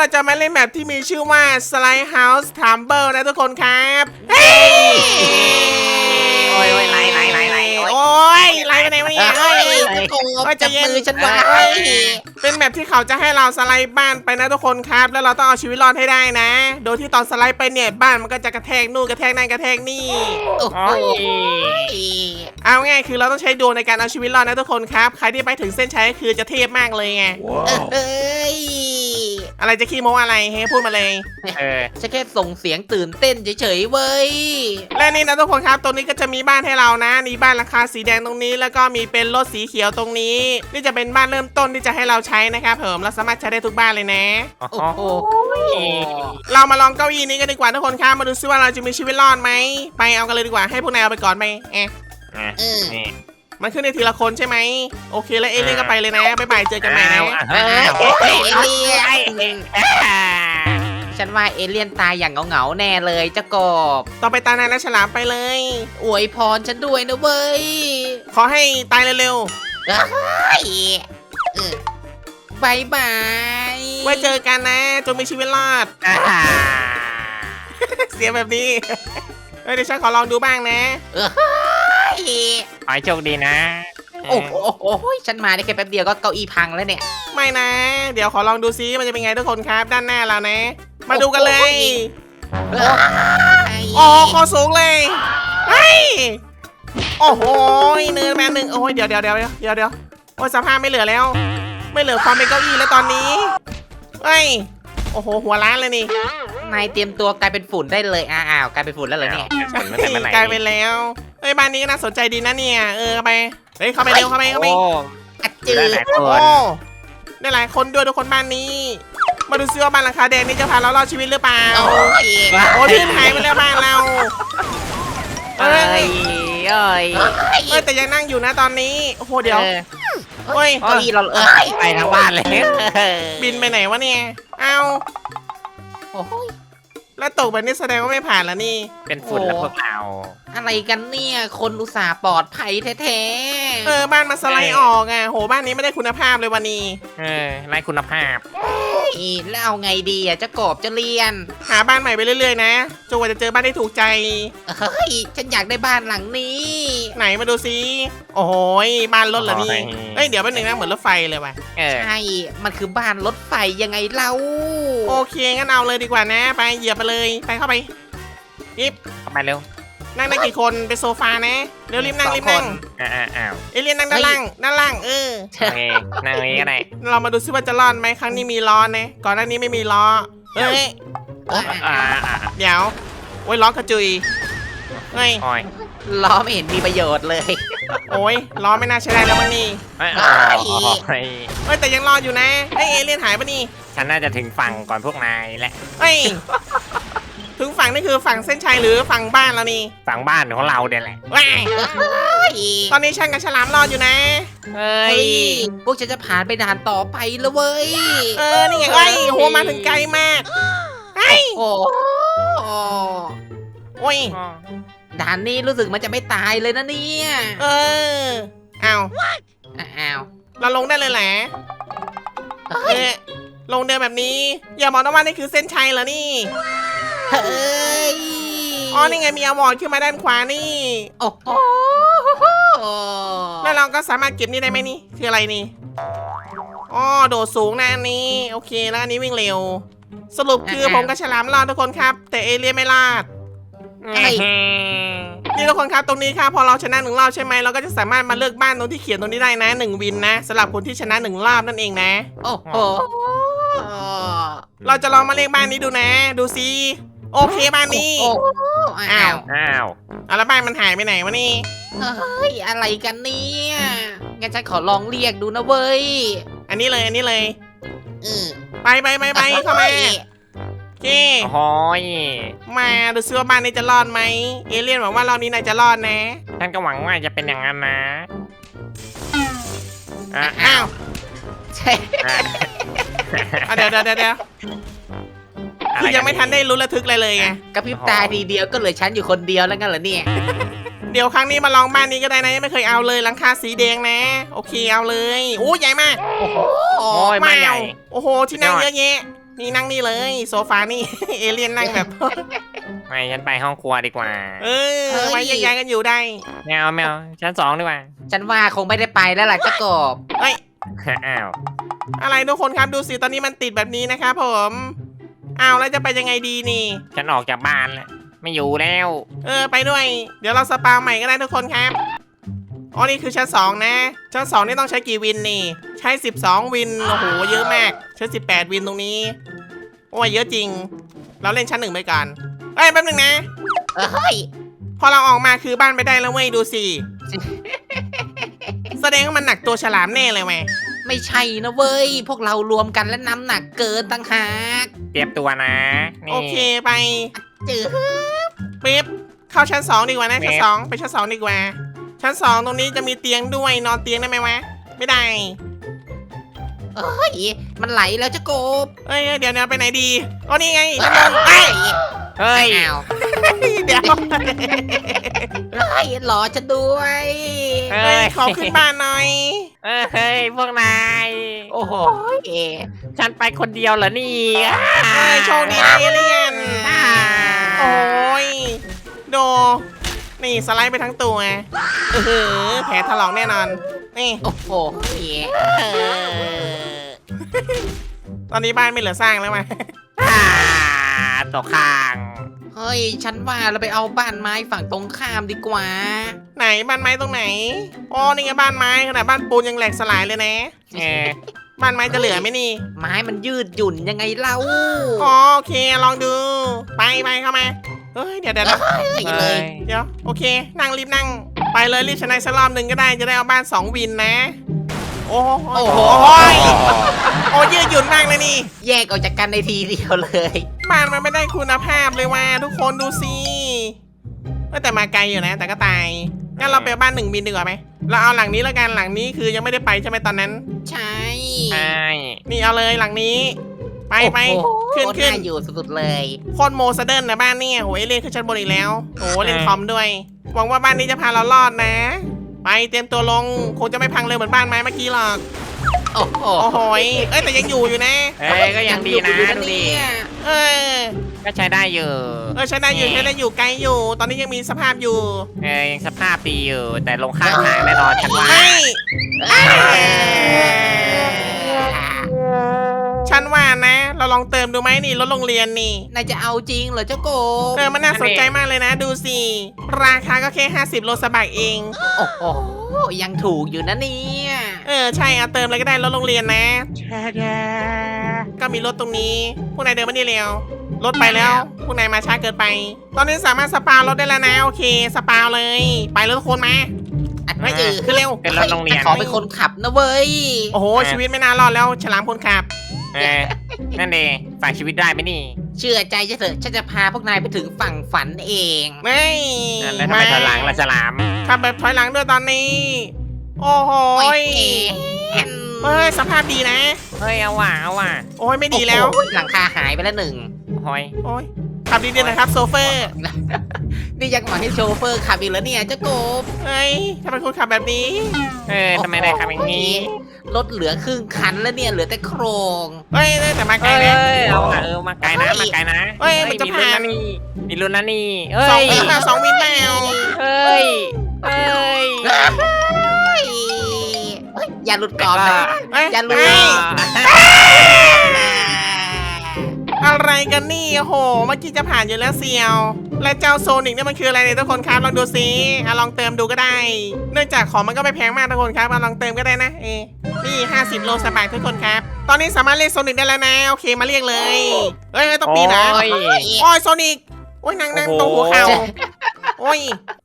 เราจะมาเล่นแบบที่มีชื่อว่า Slide House Tumble นะทุกคนครับเฮ้ย โอ้ยโอ้ยไล่ไล่ไล่ไล่โอ้ย โอ้ยไล่ไปไหนวะเนี่ยเฮ้ยจะโกเฮ้ยใจจับเย็นมือฉันไว้เป็นแบบที่เขาจะให้เราสไลด์บ้านไปนะทุกคนครับ แล้วเราต้องเอาชีวิตรอดให้ได้นะ โดยที่ตอนสไลด์ไปเนี่ยบ้านมันก็จะกระแทกนู่นกระแทกนั่นกระแทกนี่ โอ้โหเอาง่ายคือเราต้องใช้ดวงในการเอาชีวิตรอดนะทุกคนครับ ใครที่ไปถึงเส้นชัยคือจะเทพมากเลยไง เอ้ย อะไรจะขี้โม้อะไรเฮ้ยพูดมาเลย เออ ฉันแค่ส่งเสียงตื่นเต้นเฉยๆเว้ย และนี่นะทุกคนครับ ตรงนี้ก็จะมีบ้านให้เรานะมีบ้านราคาสีแดงตรงนี้ แล้วก็มีเป็นรถสีเขียวตรงนี้ นี่จะเป็นบ้านเริ่มต้นที่จะให้เราใช้นะครับเผมเราสามารถใช้ได้ทุกบ้านเลยนะ โอ้โอ้โหโหเรามาลองเก้าอี้นี้กันดีกว่าทุกคนครับมาดูซิว่าเราจะมีชีวิตรอดไหมไปเอากันเลยดีกว่าให้พวกนายเอาไปก่อนไหมแอะ อะเออนี่ มันขึ้นในทีละคนใช่ไหมโอเคแล้วเอเลี่ยนก็ไปเลยนะบ๊ายบายเจอกันใหม่นะเออเอเลี่ยนฉันว่าเอเลี่ยนตายอย่างเหงาๆแน่เลยเจ้ากบต่อไปตานายนะฉลามไปเลยอวยพรฉันด้วยนะเว้ยขอให้ตายเร็วเอ้ยเออบายบายๆไว้เจอกันนะจนมีชีวิตรอดอ่าเสียงแบบนี้เฮ้ยเดี๋ยวฉันขอลองดูบ้างนะเอ้ยขอให้โชคดีนะ โอ้โหโอ้โหฉันมาได้แค่แป๊บเดียวก็เก้าอี้พังแล้วเนี่ย ไม่นะ เดี๋ยวขอลองดูซิมันจะเป็นไงทุกคนครับ ด้านหน้าเรานะ มาดูกันเลยเอ้ยโอ้คอสูงเลยเฮ้ยโอ้โหเนินแมนหนึ่งโอ้ยเดี๋ยวเดี๋ยวเดี๋ยวเดี๋ยวเดี๋ยวโอ้ยสภาพไม่เหลือแล้ว ไม่เหลือความเป็นเก้าอี้แล้วตอนนี้เฮ้ยโอ้โห หัวล้านเลยนี่นายเตรียมตัวกลายเป็นฝุ่นได้เลยอ้าวกลายเป็นฝุ่นแล้วเหรอเนี่ยฝนมาแต่เมื่อไหร่กลายเป็นแล้ว เฮ้ยบ้านนี้ก็น่าสนใจดีนะเนี่ย เออเข้าไป เฮ้ยเข้าไปเร็วเข้าไปเข้าไปโอ้อัดจืได้ดหลายคโอ้นได้หลายคนด้วยทุกคนบ้านนี้ มาดูซิว่าบ้านหลังคาแดงนี่จะพาเรารอดชีวิตหรือเปล่า โอ้ยโอ้ยพี่หายไปแล้วบ้านเรา เอ้ยเอ้ยเอ้ยแต่ยังนั่งอยู่นะตอนนี้ โอ้โหเดี๋ยวออโอ้ย เก้าอี้เราเอ้ยไปทั้งบ้านเลยบินไปไหนวะเนี่ย เอาโอ้ย แล้วตกแบบนี้แสดงว่าไม่ผ่านแล้วนี่ เป็นฝุ่นแล้วพวกเรา อะไรกันเนี่ย คนอุตส่าห์ปลอดภัยแท้เออบ้านมันสไลด์ออกอะโหบ้านนี้ไม่ได้คุณภาพเลยวันนี้ เออไร้คุณภาพๆอีแล้วเอาไงดีอะเจะกบเจะเรียนหาบ้านใหม่ไปเรื่อยๆนะจนกว่าจะเจอบ้านที่ถูกใจ เฮ้ยฉันอยากได้บ้านหลังนี้ ไหนมาดูซิโอ้โหยบ้านรถเหรอนี่โอ้ยเอ้ยเดี๋ยวแป๊บนึงนะเหมือนรถไฟเลยว่ะเออใช่ มันคือบ้านรถไฟยังไงเล่าโอเคงั้นเอาเลยดีกว่านะ ไปเหยียบไปเลยไปเข้าไปยิบเข้าไปเร็วนั่งได้กี่คนเป็นโซฟานะเร็วรีบนั่งรีบนั่งอ่าอ่าอ้าวเอเลียนนั่งด้านล่างด้านล่างเออโอเคนั่งนี้ก็ได้เรามาดูซิว่าจะรอดไหมครั้งนี้มีล้อนะก่อนหน้านี้ไม่มีล้อเอ้ยเอ้ยอ่าอ่าเดี๋ยวโอ้ยล้อกระจุยเฮ้ยโอ้ย ล้อไม่เห็นมีประโยชน์เลย โอ้ยล้อไม่น่าใช้ได้แล้วมั้งนี่เอ้ยอ๋ออ๋อเฮ้ยเฮ้ยแต่ยังรอดอยู่นะเฮ้ยเอเลียนหายปะนี่ฉันน่าจะถึงฝั่งก่อนพวกนายแหละเฮ้ยถึงฝั่งนี่คือฝั่งเส้นชัยหรือฝั่งบ้านเรานี่ฝั่งบ้านของเราเดี๋ยแหละว้ายเฮ้ยตอนนี้ฉันกับฉลามรอดอยู่นะ เฮ้เฮ้ยยพวกฉันจะผ่านไปด่านต่อไปแล้วเว้ย เออ นี่ไงเฮ้ยโหมาถึงไกลมากเฮ้ยโอ้โอ้ย ด่านนี้รู้สึกมันจะไม่ตายเลยนะเนี่ยเออเอาอ้าวเราลงได้เลยแหละเฮ้ยเอ๊ะลงเดินแบบนี้ อย่าบอกนะว่านี่คือเส้นชัยเหรอนี่เฮ้ยอ๋อนี่ไงมีอวอร์ดขึ้นมาด้านขวานี่โอ้โหแล้วเราก็สามารถเก็บนี่ได้ไหมนี่คืออะไรนี่อ๋อโดดสูงนะอันนี้ โอเคแล้วอันนี้วิ่งเร็ว สรุปคือผมกับฉลามรอดทุกคนครับ แต่เอเลียนไม่รอด นี่ทุกคนครับตรงนี้ครับพอเราชนะหนึ่งรอบใช่ไหมเราก็จะสามารถมาเลือกบ้านตรงที่เขียนตรงนี้ได้นะหนึ่งวินนะสำหรับคนที่ชนะหนึ่งรอบนั่นเองนะ โอ้โหเราจะลองมาเรียกบ้านนี้ดูนะ ดูซิโอเคบ้านนี้โอ้โหอ้าวอ้าวเอาแล้วบ้านมันหายไปไหนวะนี่เฮ้ยอะไรกันเนี่ยงั้นฉันขอลองเรียกดูนะเว้ยอันนี้เลยอันนี้เลยเออไปไปไปไปเข้ามาโอ เคโอ้ยมาดูซิว่าบ้านนี้จะรอดไหมเอเลี่ยนหวังว่ารอบนี้นายจะรอดนะ ฉันก็หวังว่าจะเป็นอย่างนั้นนะอะอ้าวใช่อะอะเดี๋ยวเดี๋ยวเดี๋ยวเดี๋ยวคือยังไม่ทันได้รู้ระทึกเลยเลยไงกระพริบตาทีเดียวก็เหลือฉันอยู่คนเดียวแล้วงั้นเหรอเนี่ย เดี๋ยวครั้งนี้มาลองบ้านนี้ก็ได้นะยังไม่เคยเอาเลยหลังคาสีแดงนะ โอเคเอาเลยโอ้ใหญ่มากโอ้ยบ้านใหญ่ว้าวโอ้โหที่นั่งเยอะแยะ นี่นั่งนี่เลย โซฟานี่ เอเลี่ยนนั่งแบบไม่ฉันไปห้องครัวดีกว่าเออไว้แยกย้ายกันอยู่ได้แมวแมวชั้นสองดีกว่า ฉันว่าคงไม่ได้ไปแล้วล่ะเจ้ากบเฮ้ยอ้าวอะไรทุกคนครับดูสิตอนนี้มันติดแบบนี้นะครับผมอ้าวแล้วจะไปยังไงดีนี่ ฉันออกจากบ้านแล้วไม่อยู่แล้ว เออไปด้วย เดี๋ยวเราสปาใหม่ก็ได้ทุกคนครับอ๋อนี่คือชั้นสองนะ ชั้นสองนี่ต้องใช้กี่วินนี่ ใช้ 12 วินโอ้โหเยอะมาก ใช้18 วินตรงนี้ โอ้ยเยอะจริง เราเล่นชั้นหนึ่งไปก่อนเอ้ยแป๊บหนึงนะ เอ้ยพอเราออกมาคือบ้านไปได้แล้วเว้ยดูสิ แสดงว่ามันหนักตัวฉลามแน่เลยไหมไม่ใช่นะเว้ย พวกเรารวมกันและน้ำหนักเกินตั้งหากเตรียมตัวนะนี่ โอเคไปจือปิ๊บเข้าชั้นสองดีกว่านะเว็บชั้นสองไปชั้นสองดีกว่า ชั้นสองตรงนี้จะมีเตียงด้วยนอนเตียงได้ไหมวะ ไม่ได้ เอ้ยมันไหลแล้วเจ้ากบเอ้ยเดี๋ยวเดี๋ยวไปไหนดีอ๋อนี่ไงชั้นบนเอ้ยเฮ้ยอ้าวเดี๋ยวเฮ้ยหลอฉันด้วยเฮ้เอ้ยยขอขึ้นบ้านหน่อย เอ้ยพวกนายโอ้โหฉันไปคนเดียวเหรอนี่เอ้ยโชคดีนะเอเลียนอ่าโอ้ยโด นี่สไลด์ไปทั้งตัวเออแผลถลอกแน่นอนนี่ โอ้โหเออ ตอนนี้บ้านไม่เหลือสร้างแล้วมาอ่าตกข้าง เฮ้ย ฉันว่าเราไปเอาบ้านไม้ฝั่งตรงข้ามดีกว่า ไหนบ้านไม้ตรงไหนอ๋อนี่ไงบ้านไม้ขนาดบ้านปูนยังแหลกสลายเลยนะเออบ้านไม้จะเหลือไหมนี่ ไม้มันยืดหยุ่นยังไงเล่าอ๋อโอเคลองดู ไปไปเข้ามาเฮ้ยเดี๋ยวเดี๋ยวเดี๋ยวเฮ้ยเลเฮ้ยยเดี๋ยวโอเค นั่งรีบนั่ง ไปเลยรีบชนะสักรอบหนึ่งก็ได้จะได้เอาบ้านสองวินนะ โอ้โหโอ้โห โอ้ยืดหยุ่นมากเลยนี่ แยกออกจากกันในทีเดียวเลย บ้านมันไม่ได้คุณภาพเลยว่ะทุกคนดูสิเอ้ยแต่มาไกลอยู่นะ แต่ก็ตายงั้นเราไปบ้านหนึ่งบินดีกว่าไหมเราเอาหลังนี้แล้วกันหลังนี้คือยังไม่ได้ไปใช่ไหมตอนนั้น ใช่ใช่ นี่เอาเลยหลังนี้ ไปไปโอ้โหขึ้นขึ้นาอยู่สุดๆเลย โคตรโมเสเดิร์นนะบ้านเนี่ยโหเอเล่นขึ้นชั้นบนอีกแล้วโหเล่นคอมด้วย หวังว่าบ้านนี้จะพาเรารอดนะ ไปเตรียมตัวลงคงจะไม่พังเลยเหมือนบ้านไม้เมื่อกี้หรอกโอ้โหโอ้โหยเอ้ยแต่ยังอยู่อยู่นะ เอ้ยก็ยังดีนะอยู่ดูดิเนี่ยเออก็ใช้ได้อยู่เออใช้ได้อยู่ใช้ได้อยู่ไกลอยู่ ตอนนี้ยังมีสภาพอยู่เออยังสภาพดีอยู่แต่ลงข้างทางแน่นอนฉันว่า ไม่เอ้ย ฉันว่านะ เราลองเติมดูไหมนี่รถโรงเรียนนี่นายจะเอาจริงเหรอเจ้าโกบเออมันน่าสนใจมากเลยนะ ดูสิ ราคาก็แค่ 50 โลสบักเอง โอ้โหยังถูกอยู่นะเนี่ยเออ ใช่เอาเติมเลยก็ได้รถโรงเรียนนะก็มีรถตรงนี้ พวกนายเดินมานี่เร็วรถไปแล้ว พวกนายมาช้าเกินไป ตอนนี้สามารถสปารถได้แล้วนะ โอเค สปาเลย ไปเลยทุกคนมา อัดเฮ้ยจือขึ้นเร็วเป็นรถโรงเรียน ขอเป็นคนขับนะเว้ย โอ้โห ชีวิตไม่น่ารอดแล้ว ฉลามคนขับ เออ นั่นเองฝากชีวิตได้ไหมนี่ เชื่อใจจะเถอะฉันจะพาพวกนายไปถึงฝั่งฝันเอง ไม่นั่นแล้วทำไมถอยหลังล่ะฉลามขับแบบถอยหลังด้วยตอนนี้ โอ้โหโอ้ยยแอนเฮ้ยสภาพดีนะ เฮ้ยเอาว่ะเอาว่ะ โอ้ยไม่ดีแล้วโอ้โหหลังคาหายไปแล้วหนึ่งหอยโอ้ย ขับดีๆนะครับโซเฟอร์นี่ยังหวังให้โชเฟอร์ขับอีกแล้วเนี่ยเจ้าโกบเฮ้ยทำไมคุณขับแบบนี้ เออทำไมได้ครับอย่างนี้ รถเหลือครึ่งคันแล้วเนี่ยเหลือแต่โครงเฮ้ยแต่มาไกลเอ้นะยเอาว่ะเออมาไกลนะมาไกลนะเฮ้ยมันจะมีลุ้นผ่านนะนี่มีลุ้นนะนี่เอ้สองยวินแล้วสองวินแล้วเฮ้ย เฮ้ยเฮ้ยเฮ้ยอย่าหลุดกรอบนะเอ้ยอย่าลุยเอ้ย อะไรกันนี่โอ้โห เมื่อกี้จะผ่านอยู่แล้วเซียว และเจ้าโซนิกเนี่ยมันคืออะไรเนี่ยทุกคนครับลองดูสิอะลองเติมดูก็ได้ เนื่องจากของมันก็ไม่แพงมากทุกคนครับอะลองเติมก็ได้นะเอะนี่ 50 โลสบายทุกคนครับ ตอนนี้สามารถเรียกโซนิกได้แล้วนะ โอเคมาเรียกเลยเอ้ยต้องปีนนะโอ้ยโอ้ยโซนิก โอ้ยนั่งนั่งตรงหัวเข่าโอ้ย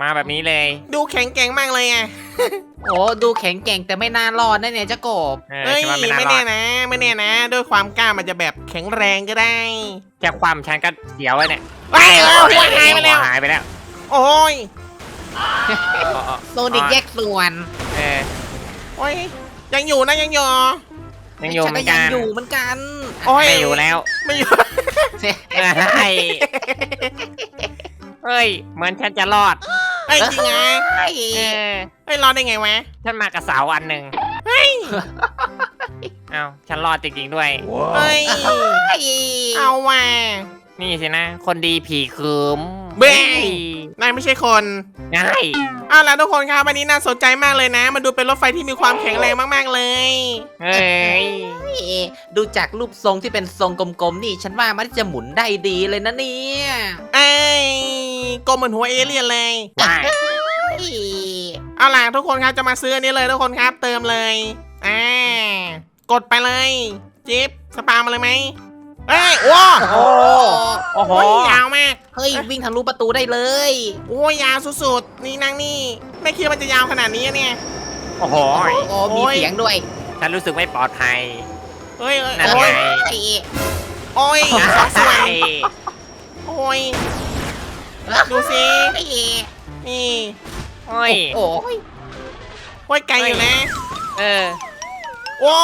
มาแบบนี้เลย ดูแข็งแกร่งมากเลยอะโอ้ดูแข็งแกร่งแต่ไม่น่ารอดนะเนี่ยเจ้ากบเออเอ้ยฉันว่าไม่น่าไม่รอแน่ดนะ ไม่แน่นะ ด้วยความกล้ามันจะแบบแข็งแรงก็ได้แค่ความฉันก็เสียวไว้เนี่ยไปแล้วหัวหายไปแล้วหายไปแล้ว โอ้ยอ๋ออ๋อโซนิกแยกส่วนเออโอ้ยยังอยู่นะยังอยู่ยังอยู่ฉัเหมืก็อนยักันอยู่เหมือนกันโอ้ยไม่อยู่แล้วไม่อยู่ เฮ้ยเฮ้ย เหมือนฉันจะรอดไอ้ยจริงไงเฮ้ยเออไอ้ยรอดได้ไงวะฉันมากับเสาอันหนึ่งเอ้าฉันรอดจริงๆด้วย เฮ้ยเฮ้ยเอาว่ะ นี่สินะ คนดีผีคืมเบ้ นายไม่ใช่คนง่ายเอาล่ะทุกคนครับวันนี้น่าสนใจมากเลยนะ มันดูเป็นรถไฟที่มีความแข็งแรงมากๆเลย เฮ้ยดูจากรูปทรงที่เป็นทรงกลมๆนี่ ฉันว่ามันจะหมุนได้ดีเลยนะเนี่ยเอ้ยกลมเหมือนหัวเอเลี่ยนเลย ว้ายเฮ้ยเอาล่ะทุกคนครับจะมาซื้ออันนี้เลยทุกคนครับเติมเลยอ่ากดไปเลยจิ๊บสปามาเลยไหม เอ้ยโอ้โอ้โอ้โหโอ้ยยาวมาก เฮ้ย วิ่งทะลุประตูได้เลย โอ้ยยาวสุดๆ นี่นั่งนี่ ไม่คิดว่ามันจะยาวขนาดนี้อะเนี่ย โอ้โหโอ้ มีเสียงด้วยฉันรู้สึกไม่ปลอดภัย เฮ้ยเอ้ยนั่นโอ้ไงยโอ้ยสองส่วนใช่โอ้ย ดูสิเฮ้ยนี่โอ้ย โอ้ยโอ้ยไกลอยู่นะ เออ โอ้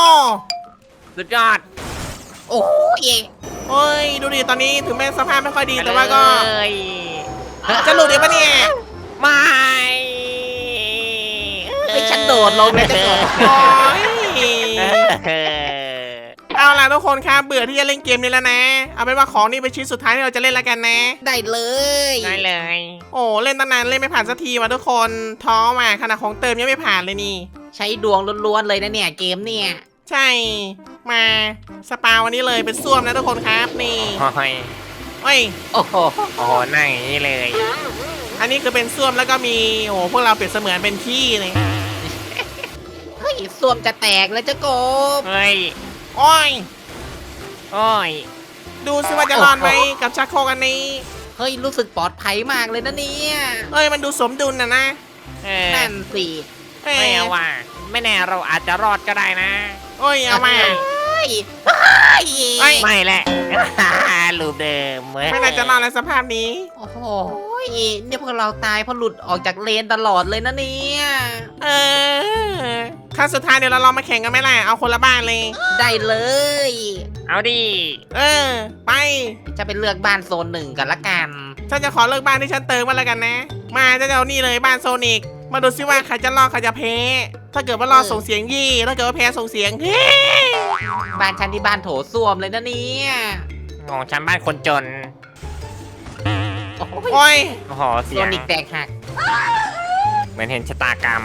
สุดยอด โอ้ยโอ้ยดูดิตอนนี้ถึงแม้สภาพไม่ค่อยดีแต่ว่าก็ไปเลยจะหลุดอีกปะเนี่ยไม่เฮ้ยฉันโดดลงเลยจะโดดโอ้ยเออเอาล่ะทุกคนครับเบื่อที่จะเล่นเกมนี้แล้วนะ เอาเป็นว่าของนี่เป็นชิ้นสุดท้ายที่เราจะเล่นแล้วกันนะ ได้เลยได้เลย โอ้เล่นตั้งนานเล่นไม่ผ่านสักทีว่ะทุกคนท้อมาขนาดของเติมยังไม่ผ่านเลยนี่ ใช้ดวงล้วนๆเลยนะเนี่ยเกมเนี่ย ใช่ มาสปาวันนี้เลยเป็นส้วมนะทุกคนครับนี่โอ้ยเอ้ย โอ้โหโอ้โหนั่งอย่างนี้เลยอันนี้คือเป็นส้วมแล้วก็มีโอ้โหพวกเราเปรียบเสมือนเป็นขี้เลยเฮ้ยส้วมจะแตกแล้วเจ้ากบเฮ้ยโอ้ย โอ้ยดูสิว่าจะรอดไหมกับชักโครกอันนี้เฮ้ยรู้สึกปลอดภัยมากเลยนะเนี่ยเอ้ยมันดูสมดุลนะนะเออนั่นสิเอ้ยไม่เอาว่าไม่แน่เราอาจจะรอดก็ได้นะ โอ้ยเอามาเฮ้ยเฮ้ยเฮ้ย ไม่แหละลูปเดิมเว้ยไม่น่าจะรอดในสภาพนี้ โอ้โหเนี่ยพวกเราตายเพราะหลุดออกจากเลนตลอดเลยนะเนี่ยเออครั้งสุดท้ายเดี๋ยวเราลองมาแข่งกันไหมล่ะ เอาคนละบ้านเลย ได้เลย เอาดิเออ ไป จะไปเลือกบ้านโซนหนึ่งกันละกัน ฉันจะขอเลิกบ้านที่ฉันเติมมาแล้วกันนะ มาจะเอานี่เลยบ้านโซนิก มาดูซิว่าใครจะรอดใครจะแพ้ ถ้าเกิดว่ารอดส่งเสียงยี่ ถ้าเกิดว่าแพ้ส่งเสียงเฮ้บ้านฉันที่บ้านโถส้วมเลยนะเนี่ยของฉันบ้านคนจน โอ้โหโอ้ยโอ้โห เสีโซยงนิกแตกหัก เหมือนเห็นชะตากรรม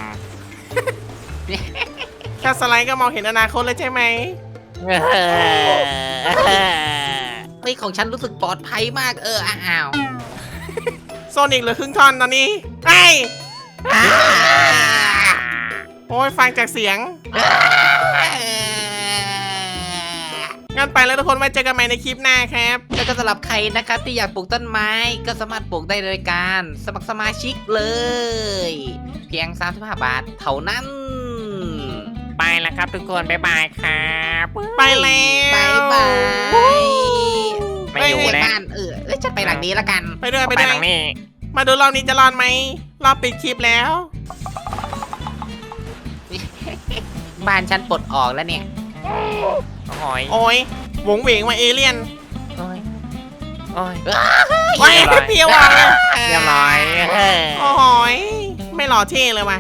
แค่สไลด์ก็มองเห็นอนาคตเลยใช่ไหมเออเฮ้ยของฉันรู้สึกปลอดภัยมากเอออ้าวโซนิกเหลือครึ่งท่อนตอนนี้ไอ้ย โอ้ยฟังจากเสียง งั้นไปแล้วทุกคนไว้เจอกันใหม่ในคลิปหน้าครับ แล้วก็สำหรับใครนะครับที่อยากปลูกต้นไม้ก็สามารถปลูกได้โดยการสมัครสมาชิกเลย เพียง 35 บาทเท่านั้น ไปแล้วครับทุกคนบ๊ายบายครับไปแล้วบายบายไม่อยู่ไปแล้วบ้านเออเอ้ยจะไปหลังนี้ละกันไปด้วยไปไปด้วหลัยงนี้ มาดูรอบนี้จะรอดไหม รอบปิดคลิปแล้ว บ้านฉันปลดออกแล้วเนี่ยโอ้ยโอ้ยหวงเหวงมาเอเลี่ยนโอ้ยโอ้ยโอ้ยเรียบร้อยเพียวอะเรียบร้อยเออโอ้ยไม่หล่อเท่เลยว่ะ